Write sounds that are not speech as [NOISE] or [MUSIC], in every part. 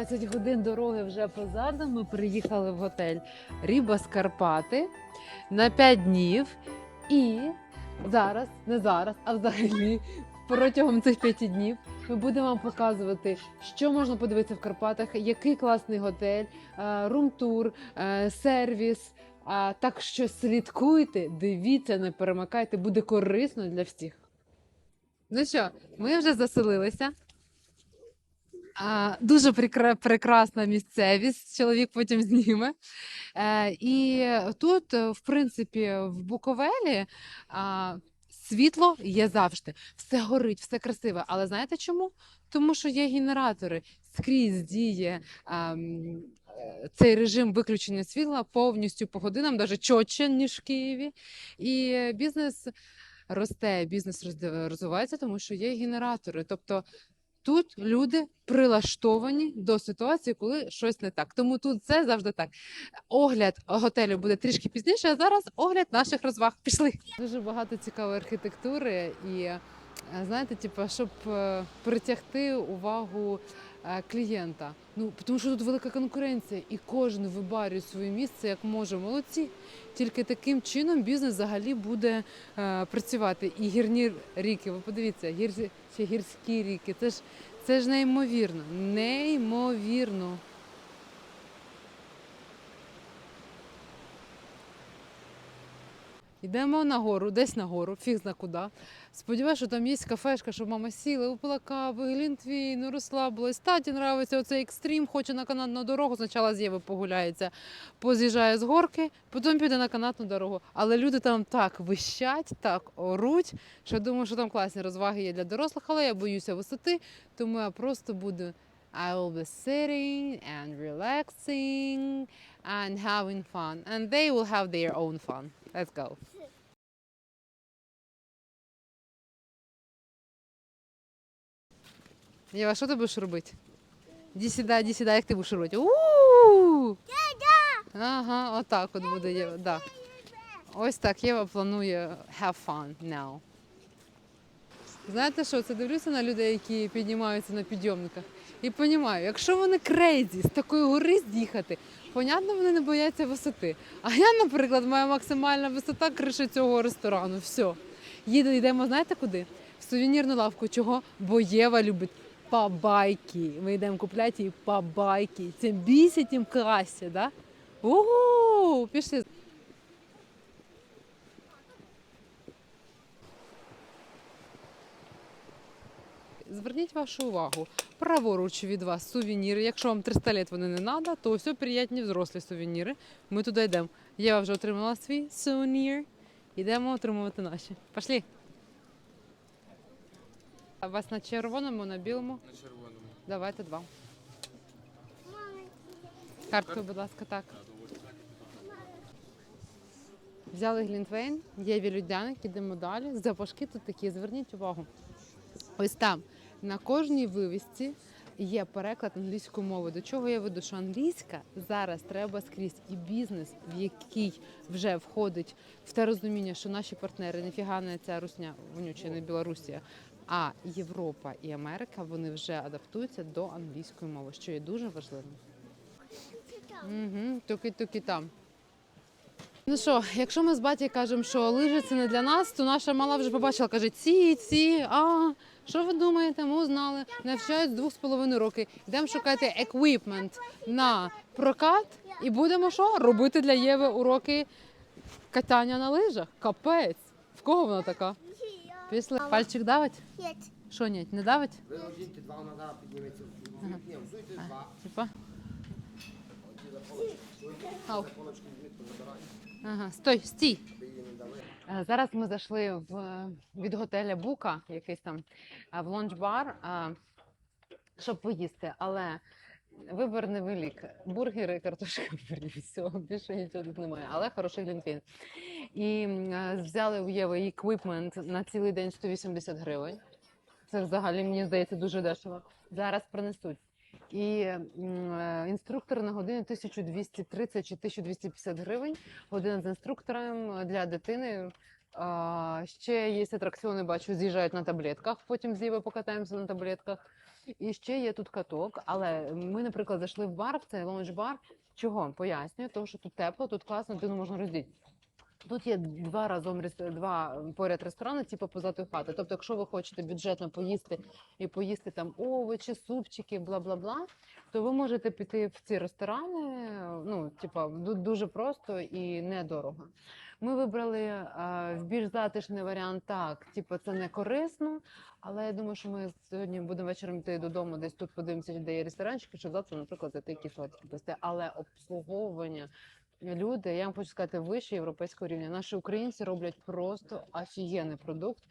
Буковелі. 12 годин дороги вже позаду. Ми приїхали в готель Ріба Скарпати на 5 днів. І зараз, не зараз, а взагалі протягом цих 5 днів ми будемо вам показувати, що можна подивитися в Карпатах, який класний готель, е, рум-тур, е, сервіс. А, Так що слідкуйте, дивіться, не перемикайте, буде корисно для всіх. Ну що, ми вже заселилися. А, дуже прикра- прекрасна місцевість. Чоловік потім зніме. Е, і тут, е, в принципі, в Буковелі а, світло є завжди. Все горить, все красиве. Але знаєте чому? Тому що є генератори. Скрізь діє а, е, цей режим виключення світла повністю по годинам, навіть чотче, ніж в Києві. І бізнес росте, бізнес розвивається, тому що є генератори. Тобто тут люди прилаштовані до ситуації, коли щось не так. Тому тут це завжди так. Огляд готелю буде трішки пізніше, а зараз огляд наших розваг. Пішли. Дуже багато цікавої архітектури, і знаєте, типу, щоб е, притягти увагу е, клієнта. Ну тому що тут велика конкуренція, і кожен вибарює своє місце як може. Молодці. Тільки таким чином бізнес взагалі буде е, працювати. І гірні ріки, ви подивіться, гірці, ще гірські ріки. Це ж це ж неймовірно. Неймовірно. Йдемо нагору, десь нагору, фіг зна куди. Сподіваюся, що там є кафешка, щоб мама сіла, випила кави, глінтвейн, розслабилась. Таті нравиться оцей екстрім, хоче на канатну дорогу. Спочатку з Єви погуляється, поз'їжджає з горки, потім піде на канатну дорогу. Але люди там так вищать, так оруть, що я думаю, що там класні розваги є для дорослих, але я боюся висоти, тому я просто буду I will be sitting and relaxing and having fun. And they will have their own fun. Let's go. Єва, що ти будеш робити? Іди сюди, іди сюди, як ти будеш робити? У-у-у! Ага, отак от буде Єва. Да. Ось так Єва планує have fun now. Знаєте що, це дивлюся на людей, які піднімаються на підйомниках. І розумію, якщо вони крейзі з такої гори з'їхати, понятно, вони не бояться висоти. А я, наприклад, моя максимальна висота криша цього ресторану. Все. Їде, йдемо, знаєте куди? В сувенірну лавку. Чого? Бо Єва любить пабайки. Ми йдемо купляти їй пабайки. Тим більше, тим краще, да? Ого, пішли. Зверніть вашу увагу. Праворуч від вас сувеніри. Якщо вам 300 лет вони не треба, то все приятні взрослі сувеніри. Ми туди йдемо. Єва вже отримала свій сувенір. Йдемо отримувати наші. Пішли. А у вас на червоному, на білому? На червоному. Давайте два. Карткою, будь ласка, так. Взяли глінтвейн, є вілюдяник, ідемо далі. Запашки тут такі, зверніть увагу. Ось там на кожній вивісці є переклад англійської мови. До чого я веду, що англійська зараз треба скрізь і бізнес, в який вже входить в те розуміння, що наші партнери ніфіга не ця русня вонюча, не Білорусія, а Європа і Америка вони вже адаптуються до англійської мови, що є дуже важливим. Угу, туки-туки там. Ну що, якщо ми з батьком кажемо, що лижі це не для нас, то наша мала вже побачила, каже, ці, ці, а що ви думаєте? Ми узнали, навчають з двох з половиною роки. Йдемо шукати еквіпмент на прокат і будемо що? Робити для Єви уроки катання на лижах. Капець. В кого вона така? Після пальчик давить? Нет. Що ні, не давить? Ви одіньте два, вона зараз підніметься. Ні, взуйте два. Типа. Ау. Ага, стой, стій. Е, Зараз ми зайшли в е, від готеля Бука, якийсь там е, в лонч-бар, щоб поїсти, але вибір невелик. Бургери, картошка фрі, все, більше нічого тут немає, але хороший глінтвейн. І взяли у Єви еквіпмент на цілий день 180 гривень. Це взагалі, мені здається, дуже дешево. Зараз принесуть. І інструктор на годину 1230 чи 1250 гривень година з інструктором для дитини ще є атракціони, бачу, з'їжджають на таблетках, потім з Євою покатаємося на таблетках. І ще є тут каток. Але ми, наприклад, зайшли в бар, в цей лоунж-бар. Чого? Пояснюю, тому що тут тепло, тут класно, дитину можна роздіти. Тут є два разом два поряд ресторани, типу позаду хати. Тобто, якщо ви хочете бюджетно поїсти і поїсти там овочі, супчики, бла бла бла, то ви можете піти в ці ресторани. Ну, типа, дуже просто і недорого. Ми вибрали в більш затишний варіант. Так, типу, це не корисно, але я думаю, що ми сьогодні будемо вечором йти додому, десь тут подивимося, де є ресторанчики, щоб завтра, наприклад, зайти якісь сладкі пісти. Але обслуговування люди, я вам хочу сказати, вище європейського рівня. Наші українці роблять просто офігенний продукт.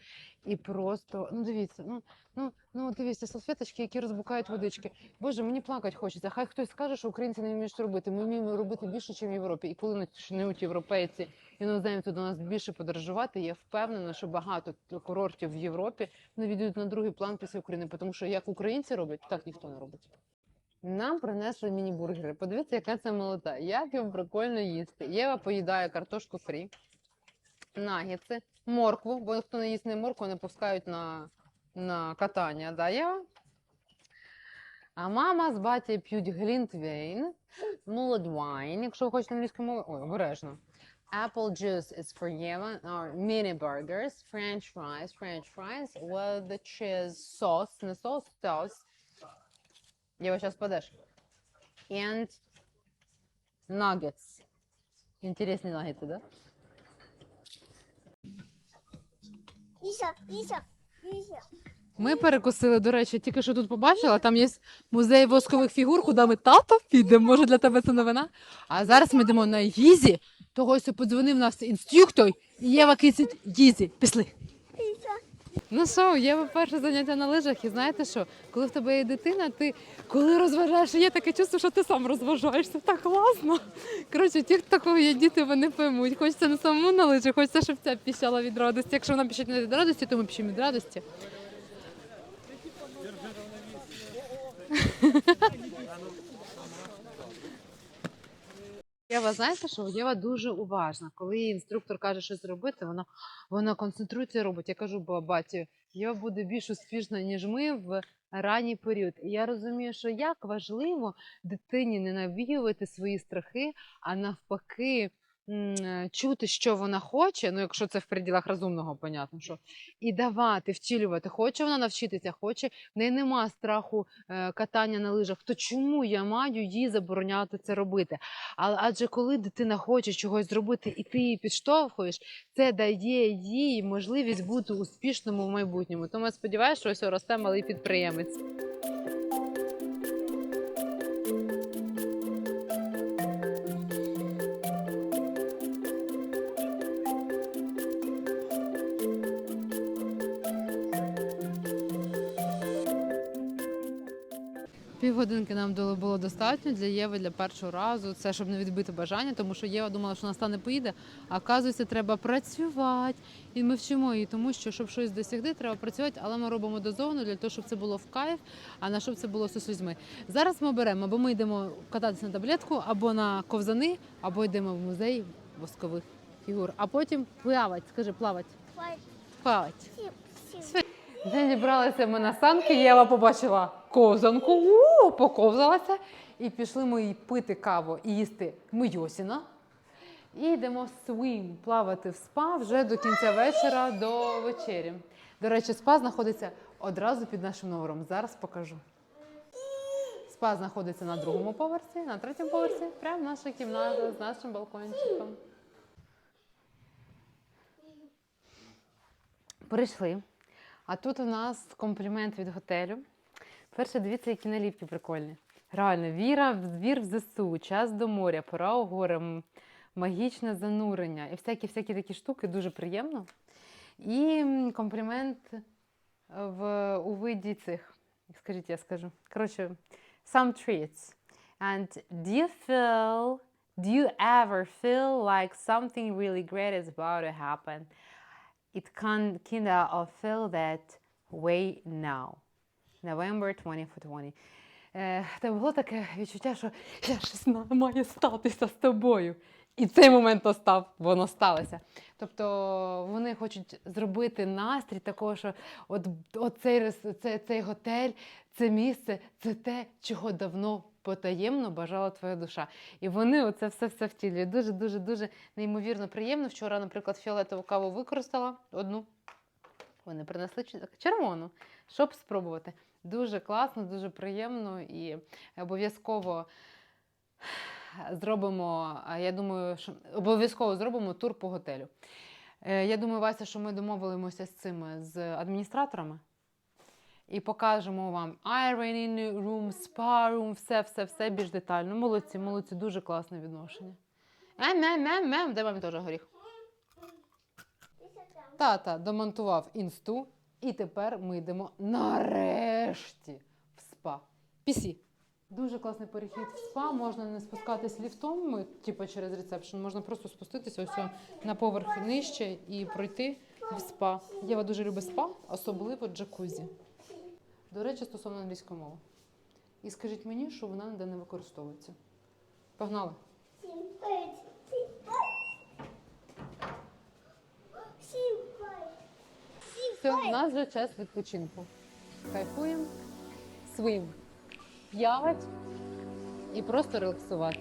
І просто, ну дивіться, ну, ну, ну дивіться, салфеточки, які розбукають водички. Боже, мені плакати хочеться. Хай хтось скаже, що українці не вміють робити. Ми вміємо робити більше, ніж в Європі. І коли почнуть європейці іноземці до нас більше подорожувати, я впевнена, що багато курортів в Європі не відійдуть на другий план після України, тому що як українці роблять, так ніхто не робить. Нам принесли міні-бургери. Подивіться, яка це молота. Як їм прикольно їсти. Єва поїдає картошку фрі, нагетси, моркву, бо хто не їсть не моркву, не пускають на, на катання. Да, Єва? А мама з батьком п'ють глінтвейн, молодвайн, якщо ви хочете англійською мовою. Ой, обережно. Apple juice is for Єва. Or mini burgers, french fries, french fries with the cheese sauce, не соус, sauce. Єва, зараз падеш. And nuggets. Інтересні нагетси, да? Ліся, Ліся, Ліся. Ми перекусили, до речі, тільки що тут побачила. Там є музей воскових фігур, куди ми тато підемо. Може для тебе це новина. А зараз ми йдемо на Їзі. Того ось подзвонив нас інструктор, і Єва кисить Їзі. Пішли. Ну що, Єва перше заняття на лижах, і знаєте що? Коли в тебе є дитина, ти коли розважаєш, є таке чувство, що ти сам розважаєшся. Так класно. Коротше, ті, хто такого є діти, вони поймуть. Хочеться не самому на лижі, хочеться, щоб ця піщала від радості. Якщо вона піщить не від радості, то ми піщимо від радості. [LAUGHS] Єва, знаєте що? Єва дуже уважна. Коли її інструктор каже, що зробити, вона, вона концентрується і робить. Я кажу бабаті, Єва буде більш успішна, ніж ми в ранній період. І я розумію, що як важливо дитині не навіювати свої страхи, а навпаки. Е, Чути, що вона хоче, ну якщо це в приділах розумного, понятно, що і давати, втілювати. Хоче вона навчитися, хоче, в неї нема страху е, катання на лижах. То чому я маю їй забороняти це робити? Але адже коли дитина хоче чогось зробити, і ти її підштовхуєш, це дає їй можливість бути успішному в майбутньому. Тому я сподіваюся, що ось росте малий підприємець. Півгодинки нам було достатньо для Єви для першого разу. Це щоб не відбити бажання, тому що Єва думала, що вона стане поїде. А оказується, треба працювати. І ми вчимо її, тому що щоб щось досягти, треба працювати, але ми робимо дозовано для того, щоб це було в кайф, а на щоб це було з людьми. Зараз ми беремо, або ми йдемо кататися на таблетку, або на ковзани, або йдемо в музей воскових фігур, а потім плавати. Скажи, сім, сім. Вже зібралися ми на санки, Єва побачила ковзанку, у, поковзалася, і пішли ми пити каву і їсти мийосіна. І йдемо свим плавати в спа вже до кінця вечора до вечері. До речі, спа знаходиться одразу під нашим номером. Зараз покажу. Спа знаходиться на другому поверсі, на третьому поверсі, прямо наша кімната з нашим балкончиком. Прийшли. А тут у нас комплімент від готелю. Перше, дивіться, які наліпки прикольні. Реально, віра, в- вір в ЗСУ, час до моря, пора у гори, магічне занурення і всякі всякі такі штуки дуже приємно. І комплімент в, у виді цих. Скажіть, я скажу. Коротше, some treats. And do you feel, do you ever feel like something really great is about to happen? it can kinda of feel that way now. November 2020. Е, та було таке відчуття, що я щось має статися з тобою. І цей момент настав, воно сталося. Тобто вони хочуть зробити настрій такого, що от, от цей, рес- це, цей готель, це місце, це те, чого давно потаємно бажала твоя душа. І вони оце все все втілюють. Дуже, дуже, дуже неймовірно приємно. Вчора, наприклад, фіолетову каву використала одну. Вони принесли червону, щоб спробувати. Дуже класно, дуже приємно і обов'язково зробимо. Я думаю, що обов'язково зробимо тур по готелю. Е, Я думаю, Вася, що ми домовилимося з цими з адміністраторами і покажемо вам ironing room, spa room, все, все, все більш детально. Молодці, молодці, дуже класне відношення. Ем, ем, ем, ем, де вам теж горіх? Тата домонтував інсту, і тепер ми йдемо нарешті в спа. Пісі. Дуже класний перехід в спа. Можна не спускатись ліфтом, ми, типу через ресепшн, можна просто спуститися ось на поверх нижче і пройти в спа. Єва дуже любить спа, особливо джакузі. До речі, стосовно англійської мови. І скажіть мені, що вона ніде не використовується. Погнали! Все, у нас вже час відпочинку. Кайфуємо, свим, п'ять і просто релаксувати.